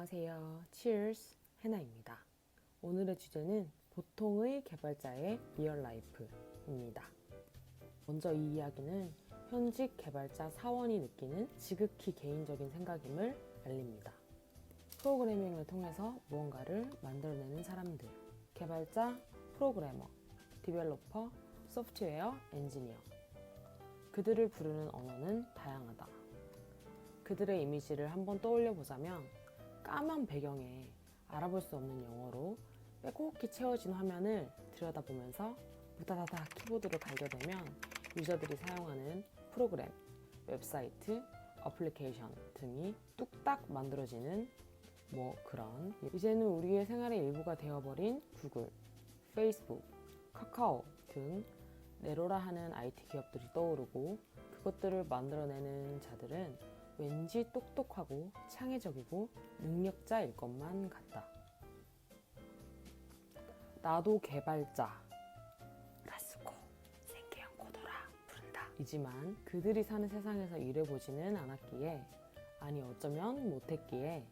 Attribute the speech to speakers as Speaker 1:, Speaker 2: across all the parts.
Speaker 1: 안녕하세요. Cheers 해나입니다. 오늘의 주제는 보통의 개발자의 리얼 라이프입니다. 먼저 이 이야기는 현직 개발자 사원이 느끼는 지극히 개인적인 생각임을 알립니다. 프로그래밍을 통해서 무언가를 만들어내는 사람들. 개발자, 프로그래머, 디벨로퍼, 소프트웨어, 엔지니어. 그들을 부르는 언어는 다양하다. 그들의 이미지를 한번 떠올려 보자면 까만 배경에 알아볼 수 없는 영어로 빼곡히 채워진 화면을 들여다보면서 무다다다 키보드로 갈겨대면 유저들이 사용하는 프로그램, 웹사이트, 어플리케이션 등이 뚝딱 만들어지는 뭐 그런 이제는 우리의 생활의 일부가 되어버린 구글, 페이스북, 카카오 등 네로라 하는 IT 기업들이 떠오르고 그것들을 만들어내는 자들은 왠지 똑똑하고 창의적이고 능력자일 것만 같다. 나도 개발자. 라스코 생계형 코더라 부른다. 이지만 그들이 사는 세상에서 일해보지는 않았기에 아니 어쩌면 못했기에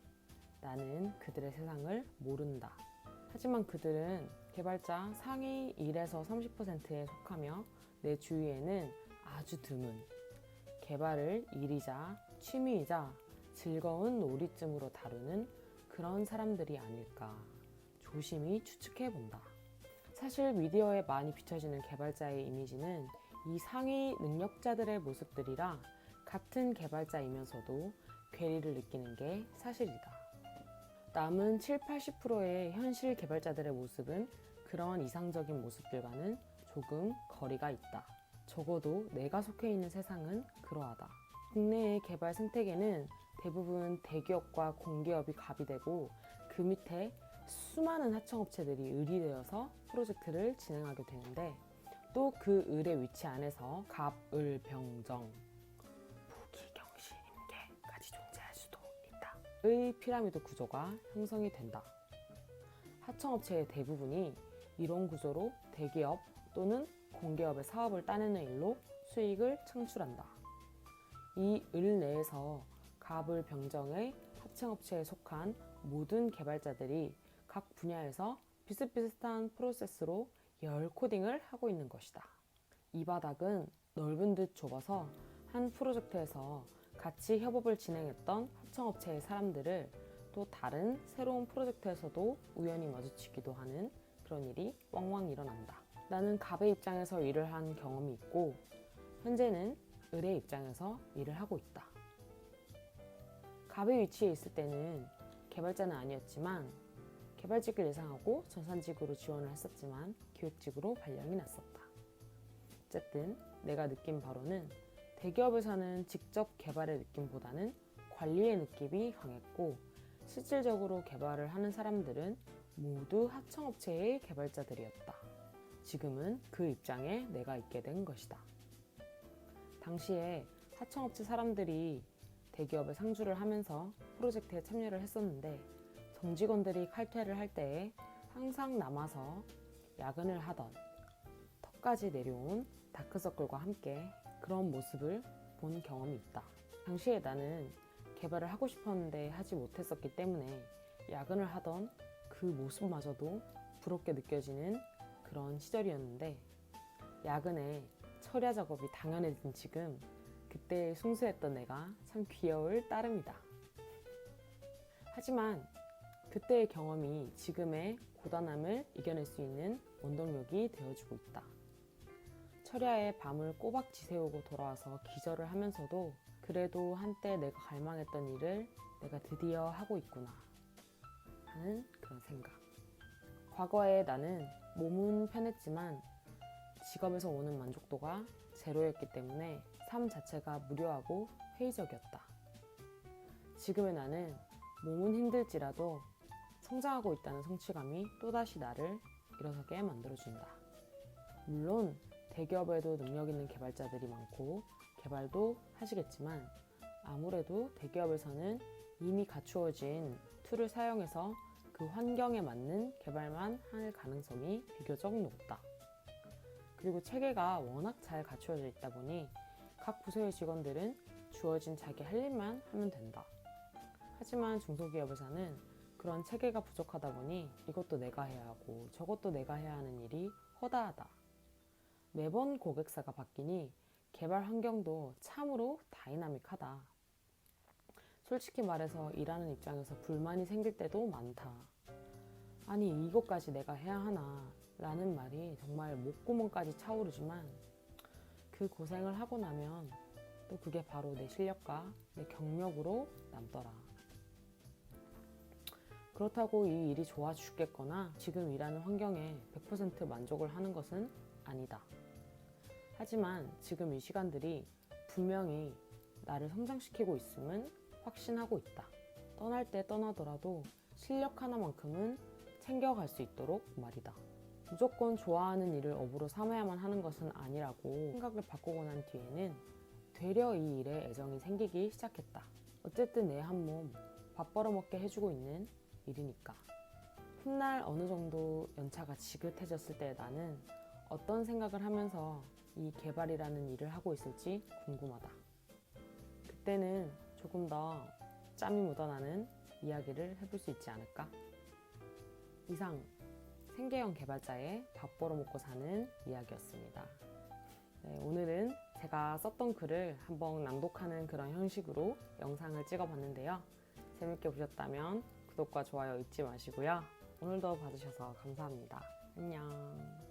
Speaker 1: 나는 그들의 세상을 모른다. 하지만 그들은 개발자 상위 1에서 30%에 속하며 내 주위에는 아주 드문 개발을 일이자 취미이자 즐거운 놀이쯤으로 다루는 그런 사람들이 아닐까 조심히 추측해 본다. 사실 미디어에 많이 비춰지는 개발자의 이미지는 이 상위 능력자들의 모습들이라 같은 개발자이면서도 괴리를 느끼는 게 사실이다. 남은 7, 80%의 현실 개발자들의 모습은 그런 이상적인 모습들과는 조금 거리가 있다. 적어도 내가 속해 있는 세상은 그러하다. 국내의 개발 생태계는 대부분 대기업과 공기업이 갑이 되고 그 밑에 수많은 하청업체들이 을이 되어서 프로젝트를 진행하게 되는데 또 그 을의 위치 안에서 갑, 을, 병정, 부기, 경시, 임계까지 존재할 수도 있다. 의 피라미드 구조가 형성이 된다. 하청업체의 대부분이 이런 구조로 대기업 또는 공기업의 사업을 따내는 일로 수익을 창출한다. 이 을 내에서 갑을 병정의 하청업체에 속한 모든 개발자들이 각 분야에서 비슷비슷한 프로세스로 열 코딩을 하고 있는 것이다. 이 바닥은 넓은 듯 좁아서 한 프로젝트에서 같이 협업을 진행했던 하청업체의 사람들을 또 다른 새로운 프로젝트에서도 우연히 마주치기도 하는 그런 일이 왕왕 일어난다. 나는 갑의 입장에서 일을 한 경험이 있고 현재는 을의 입장에서 일을 하고 있다. 갑의 위치에 있을 때는 개발자는 아니었지만 개발직을 예상하고 전산직으로 지원을 했었지만 기획직으로 발령이 났었다. 어쨌든 내가 느낀 바로는 대기업에서는 직접 개발의 느낌보다는 관리의 느낌이 강했고 실질적으로 개발을 하는 사람들은 모두 하청업체의 개발자들이었다. 지금은 그 입장에 내가 있게 된 것이다. 당시에 하청업체 사람들이 대기업에 상주를 하면서 프로젝트에 참여를 했었는데 정직원들이 칼퇴를 할 때에 항상 남아서 야근을 하던 턱까지 내려온 다크서클과 함께 그런 모습을 본 경험이 있다. 당시에 나는 개발을 하고 싶었는데 하지 못했었기 때문에 야근을 하던 그 모습마저도 부럽게 느껴지는 그런 시절이었는데 야근에 철야 작업이 당연해진 지금 그때 순수했던 내가 참 귀여울 따름이다. 하지만 그때의 경험이 지금의 고단함을 이겨낼 수 있는 원동력이 되어주고 있다. 철야에 밤을 꼬박 지새우고 돌아와서 기절을 하면서도 그래도 한때 내가 갈망했던 일을 내가 드디어 하고 있구나 하는 그런 생각. 과거에 나는 몸은 편했지만 직업에서 오는 만족도가 제로였기 때문에 삶 자체가 무료하고 회의적이었다. 지금의 나는 몸은 힘들지라도 성장하고 있다는 성취감이 또다시 나를 일어서게 만들어준다. 물론 대기업에도 능력 있는 개발자들이 많고 개발도 하시겠지만 아무래도 대기업에서는 이미 갖추어진 툴을 사용해서 그 환경에 맞는 개발만 할 가능성이 비교적 높다. 그리고 체계가 워낙 잘 갖추어져 있다 보니 각 부서의 직원들은 주어진 자기 할 일만 하면 된다. 하지만 중소기업에서는 그런 체계가 부족하다 보니 이것도 내가 해야 하고 저것도 내가 해야 하는 일이 허다하다. 매번 고객사가 바뀌니 개발 환경도 참으로 다이나믹하다. 솔직히 말해서 일하는 입장에서 불만이 생길 때도 많다. 아니, 이것까지 내가 해야 하나? 라는 말이 정말 목구멍까지 차오르지만 그 고생을 하고 나면 또 그게 바로 내 실력과 내 경력으로 남더라. 그렇다고 이 일이 좋아 죽겠거나 지금 일하는 환경에 100% 만족을 하는 것은 아니다. 하지만 지금 이 시간들이 분명히 나를 성장시키고 있음은 확신하고 있다. 떠날 때 떠나더라도 실력 하나만큼은 챙겨갈 수 있도록 말이다. 무조건 좋아하는 일을 업으로 삼아야만 하는 것은 아니라고 생각을 바꾸고 난 뒤에는 되려 이 일에 애정이 생기기 시작했다. 어쨌든 내 한 몸 밥 벌어먹게 해주고 있는 일이니까. 훗날 어느 정도 연차가 지긋해졌을 때 나는 어떤 생각을 하면서 이 개발이라는 일을 하고 있을지 궁금하다. 그때는 조금 더 짬이 묻어나는 이야기를 해볼 수 있지 않을까? 이상 생계형 개발자의 밥 벌어 먹고 사는 이야기였습니다. 네, 오늘은 제가 썼던 글을 한번 낭독하는 그런 형식으로 영상을 찍어봤는데요. 재밌게 보셨다면 구독과 좋아요 잊지 마시고요. 오늘도 봐주셔서 감사합니다. 안녕.